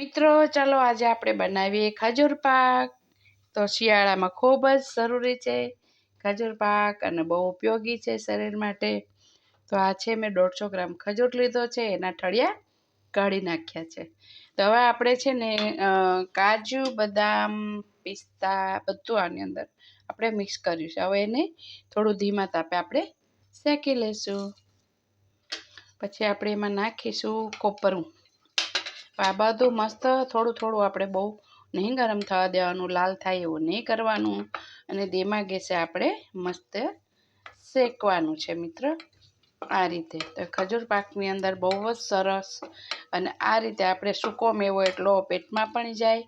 મિત્રો, ચાલો આજે આપણે બનાવીએ ખજૂર પાક. તો શિયાળામાં ખૂબ જ જરૂરી છે ખજૂર પાક અને બહુ ઉપયોગી છે શરીર માટે. તો આ છે મેં દોઢસો ગ્રામ ખજૂર લીધો છે, એના ઠળિયા કાઢી નાખ્યા છે. તો હવે આપણે છે ને કાજુ, બદામ, પિસ્તા બધું આની અંદર આપણે મિક્સ કર્યું છે. હવે એને થોડું ધીમા તાપે આપણે શેકી લઈશું પછી આપણે એમાં નાખીશું કોપરું. આ બધું મસ્ત થોડું થોડું આપણે બહુ નહીં ગરમ થવા દેવાનું, લાલ થાય એવું નહીં કરવાનું. અને ધીમા ગેસે આપણે મસ્ત શેકવાનું છે મિત્ર. આ રીતે. તો ખજૂર પાકની અંદર બહુ જ સરસ અને આ રીતે આપણે સૂકો મેવો એટલો પેટમાં પણ જાય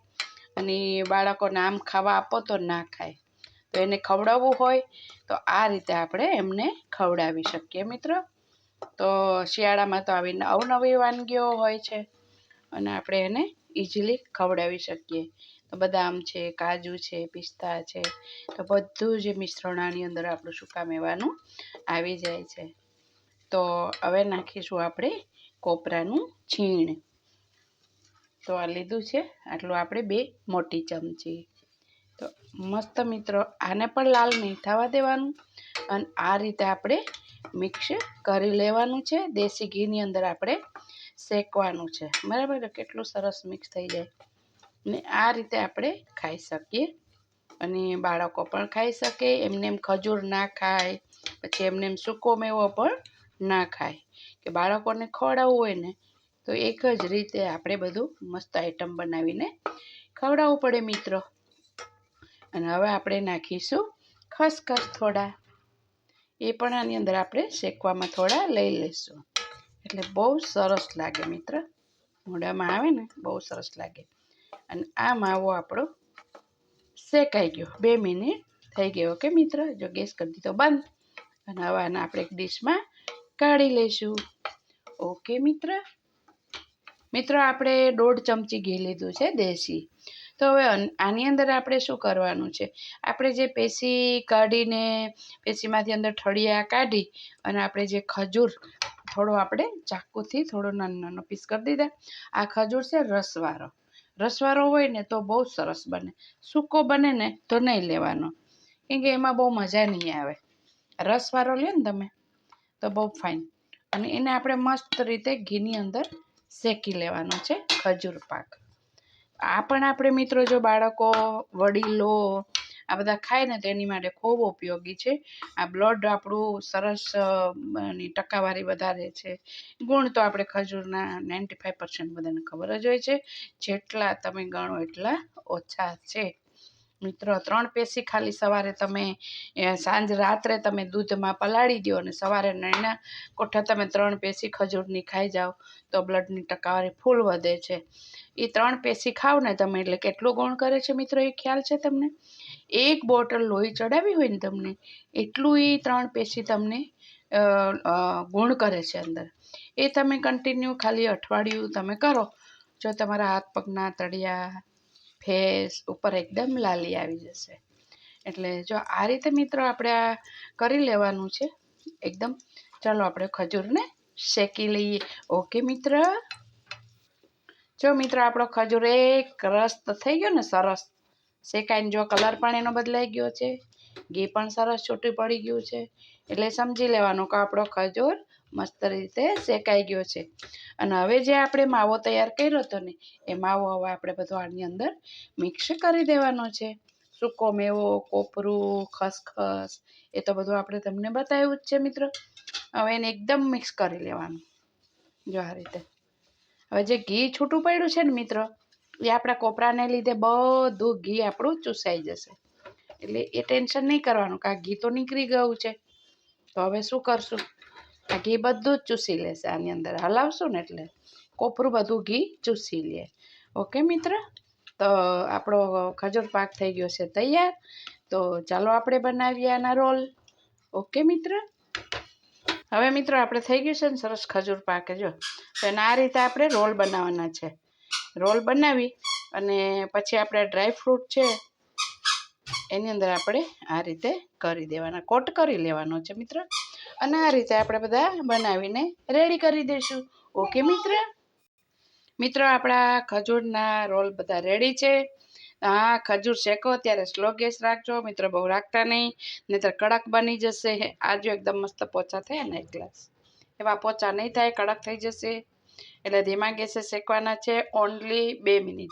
અને બાળકોને આમ ખાવા આપો તો ના ખાય. તો એને ખવડાવવું હોય તો આ રીતે આપણે એમને ખવડાવી શકીએ મિત્ર. તો શિયાળામાં તો આવી અવનવી વાનગીઓ હોય છે. અને આપણે એને ઇઝીલી ખવડાવી શકીએ. તો બદામ છે, કાજુ છે, પિસ્તા છે, તો બધું જે મિશ્રણ આની અંદર આપણું સૂકા મેવાનું આવી જાય છે. તો હવે નાખીશું આપણે કોપરાનું છીણ. તો આ લીધું છે, આટલું આપણે બે મોટી ચમચી. તો મસ્ત મિત્રો, આને પણ લાલ નહીં થવા દેવાનું અને આ રીતે આપણે મિક્સ કરી લેવાનું છે. દેશી ઘીની અંદર આપણે શેકવાનું છે. બરાબર? કેટલું સરસ મિક્સ થઈ જાય. ને આ રીતે આપણે ખાઈ શકીએ. અને બાળકો પણ ખાઈ શકે, એમને એમ ખજૂર ના ખાય, પછી એમને એમ સૂકો મેવો પણ ના ખાય. કે બાળકોને ખવડાવવું હોય ને, તો એક જ રીતે આપણે બધું મસ્ત આઈટમ બનાવીને ખવડાવવું પડે મિત્રો. અને હવે આપણે નાખીશું ખસખસ થોડા. એ પણ આની અંદર આપણે શેકવામાં થોડા લઈ લઈશું. એટલે બહુ સરસ લાગે મિત્ર. મોઢામાં આવે ને, બહુ સરસ લાગે. અને આ માવો આપણો શેકાઈ ગયો. બે મિનિટ થઈ ગયો ઓકે મિત્ર? જો ગેસ કરી દીધો બંધ. અને હવે આને આપણે એક ડીશમાં કાઢી લઈશું. ઓકે મિત્ર? મિત્રો, આપણે દોઢ ચમચી ઘી લીધું છે, દેશી. તો હવે આની અંદર આપણે શું કરવાનું છે? આપણે જે પેશી કાઢીને, પેશીમાંથી અંદર ઠળિયા કાઢી અને આપણે જે ખજૂર થોડો આપણે ચાકુથી થોડો નાનો નાનો પીસ કરી દીધા. આ ખજૂર છે રસવાળો. રસવાળો હોય ને તો બહુ સરસ બને. સૂકો બને ને તો નહીં લેવાનો. કેમ કે એમાં બહુ મજા નહીં આવે. રસવાળો લ્યો ને તમે, તો બહુ ફાઇન અને એને આપણે મસ્ત રીતે ઘીની અંદર શેકી લેવાનો છે ખજૂર પાક. આ પણ આપણે મિત્રો જો બાળકો, વડીલો આ બધા ખાય ને તો એની માટે ખૂબ ઉપયોગી છે. આ બ્લડ આપણું સરસની ટકાવારી વધારે છે. ગુણ તો આપણે ખજૂરના નાઇન્ટી ફાઇવ પર્સન્ટ બધાને ખબર જ હોય છે. જેટલા તમે ગણો એટલા ઓછા છે. મિત્રો, ત્રણ પેશી ખાલી સવારે તમે સાંજ રાત્રે તમે દૂધમાં પલાળી દો અને સવારે નળના કોઠા તમે ત્રણ પેશી ખજૂરની ખાઈ જાઓ તો બ્લડની ટકાવારી ફૂલ વધે છે. એ ત્રણ પેશી ખાવ ને તમે, એટલે કેટલું ગુણ કરે છે મિત્રો, એ ખ્યાલ છે તમને? એક બોટલ લોહી ચડાવી હોય ને તમને, એટલું એ ત્રણ પેશી તમને ગુણ કરે છે અંદર. એ તમે કન્ટિન્યુ ખાલી અઠવાડિયું તમે કરો. જો તમારા હાથ પગના તળિયા, ફેસ ઉપર એકદમ લાલી આવી જશે. એટલે જો આ રીતે મિત્રો આપણે આ કરી લેવાનું છે, એકદમ. ચાલો આપણે ખજૂરને શેકી લઈએ. ઓકે મિત્ર? જો મિત્ર, આપણો ખજૂર એક રસ થઈ ગયો ને સરસ. શેકાઈને જો કલર પણ એનો બદલાઈ ગયો છે. ઘી પણ સરસ છૂટું પડી ગયું છે. એટલે સમજી લેવાનું કે આપણો ખજૂર મસ્ત રીતે શેકાઈ ગયો છે. અને હવે જે આપણે માવો તૈયાર કર્યો હતો ને, એ માવો હવે આપણે બધો આની અંદર મિક્સ કરી દેવાનો છે. સૂકો મેવો, કોપરું, ખસખસ, એ તો બધું આપણે તમને બતાવ્યું જ છે મિત્રો. હવે એને એકદમ મિક્સ કરી લેવાનું. જો આ રીતે. હવે જે ઘી છૂટું પડ્યું છે ને મિત્રો, એ આપણા કોપરાને લીધે બધું ઘી આપણું ચૂસાઈ જશે. એટલે એ ટેન્શન નહીં કરવાનું કે આ ઘી તો નીકળી ગયું છે. તો હવે શું કરશું? આ ઘી બધું જ ચૂસી લેશે આની અંદર. હલાવશું ને એટલે કોપરું બધું ઘી ચૂસી લે. ઓકે મિત્ર? તો આપણો ખજૂર પાક થઈ ગયો છે તૈયાર. તો ચાલો આપણે બનાવીએ આના રોલ. ઓકે મિત્ર? હવે મિત્રો, આપણે થઈ ગયું છે ને સરસ ખજૂર પાક. જો એના આ રીતે આપણે રોલ બનાવવાના છે. રોલ બનાવી અને પછી આપણે ડ્રાય ફ્રૂટ છે, એની અંદર આપણે આ રીતે કરી દેવાના. કોટ કરી લેવાનો છે મિત્ર. અને આ રીતે આપણે બધા બનાવીને રેડી કરી દઈશું. ઓકે મિત્ર? મિત્રો, આપણા ખજૂરના રોલ બધા રેડી છે. હા, ખજૂર શેકો ત્યારે સ્લો ગેસ રાખજો. મિત્રો, બહુ રાખતા નહીં. નહીતર કડક બની જશે. આજો એકદમ મસ્ત પોચા થયા ને, એક ગ્લાસ. એવા પોચા નહીં થાય, કડક થઈ જશે. એટલે ધીમા ગેસે શેકવાના છે ઓનલી બે મિનિટ.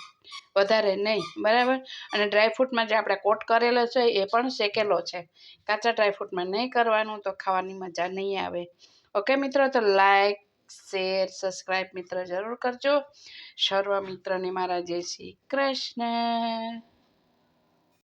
વધારે નહીં, બરાબર? અને ડ્રાયફ્રૂટમાં જે આપણે કોટ કરેલો છે એ પણ શેકેલો છે. કાચા ડ્રાયફ્રૂટમાં નહીં કરવાનું તો ખાવાની મજા નહીં આવે. ઓકે મિત્રો, તો લાઈક શેર સબસ્ક્રાઈબ મિત્ર જરૂર કરજો. સર્વ મિત્રને મારા જય શ્રી કૃષ્ણ.